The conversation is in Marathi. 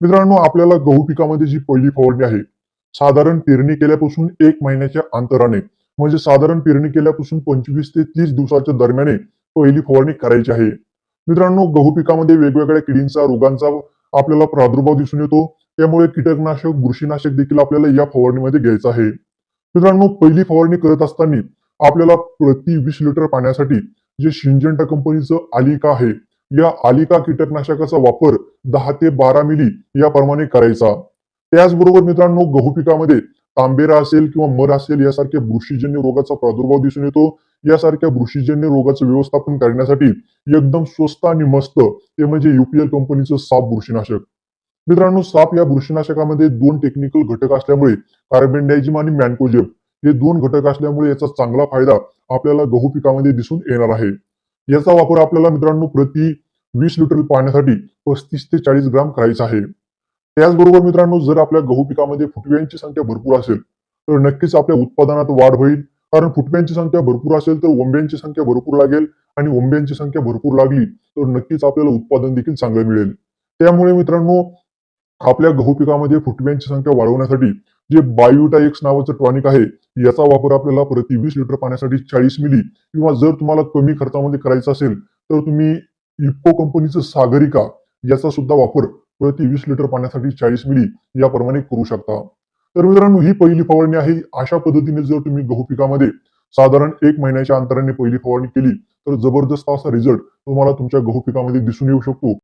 मित्रांनो आपल्याला गहू पिकामध्ये जी पहिली फवारणी आहे साधारण पेरणी केल्यापासून एक महिन्याच्या अंतराने म्हणजे साधारण पेरणी केल्यापासून पंचवीस ते तीस दिवसाच्या दरम्याने पहिली फवारणी करायची आहे. मित्रांनो गहू पिकामध्ये वेगवेगळ्या किडींचा रोगांचा आपल्याला प्रादुर्भाव दिसून येतो. त्यामुळे कीटकनाशक बुरशीनाशक देखील आपल्याला या फवारणीमध्ये घ्यायचं आहे. मित्रांनो पहिली फवारणी करत असताना आपल्याला प्रति वीस लिटर पाण्यासाठी जे शिंजंटा कंपनीचं आलिका आहे या आलिका कीटकनाशकाचा वापर दहा ते बारा मिली याप्रमाणे करायचा. त्याचबरोबर मित्रांनो गहू पिकामध्ये तांबेरा असेल किंवा मर असेल यासारख्या बुरशीजन्य रोगाचा प्रादुर्भाव दिसून येतो. यासारख्या बुरशीजन्य रोगाचं व्यवस्थापन करण्यासाठी एकदम स्वस्त आणि मस्त ते म्हणजे युपीएल कंपनीचं साप बुरशीनाशक. मित्रांनो साप या बुरशीनाशकामध्ये दोन टेक्निकल घटक असल्यामुळे कार्बन कार्बेंडायझिम आणि मॅनकोजेब हे दोन घटक असल्यामुळे याचा चांगला फायदा आपल्याला गहू पिकामध्ये दिसून येणार आहे. याचा वापर आपल्याला मित्रांनो प्रति वीस लिटर पाण्यासाठी पस्तीस ते चाळीस ग्राम करायचं आहे. त्याचबरोबर मित्रांनो जर आपल्या गहू पिकामध्ये फुटव्यांची संख्या भरपूर असेल तर नक्कीच आपल्या उत्पादनात वाढ होईल. कारण फुटव्यांची संख्या भरपूर असेल तर ओंब्यांची संख्या भरपूर लागेल आणि ओंब्यांची संख्या भरपूर लागली तर नक्कीच आपल्याला उत्पादन देखील चांगलं मिळेल. त्यामुळे मित्रांनो आपल्या गहू पिकामध्ये फुटव्यांची संख्या वाढवण्यासाठी जे बायोटा एक्स नावाचं टॉनिक आहे याचा वापर आपल्याला प्रति वीस लिटर पाण्यासाठी चाळीस मिली किंवा जर तुम्हाला कमी खर्चामध्ये करायचं असेल तर तुम्ही इफ्को कंपनीचं सागरिका याचा सुद्धा वापर प्रति वीस लिटर पाण्यासाठी चाळीस मिली याप्रमाणे करू शकता. तर मित्रांनो ही पहिली फवारणी आहे. अशा पद्धतीने जर तुम्ही गहू पिकामध्ये साधारण एक महिन्याच्या अंतराने पहिली फवारणी केली तर जबरदस्त असा रिझल्ट तुम्हाला तुमच्या गहू पिकामध्ये दिसून येऊ शकतो.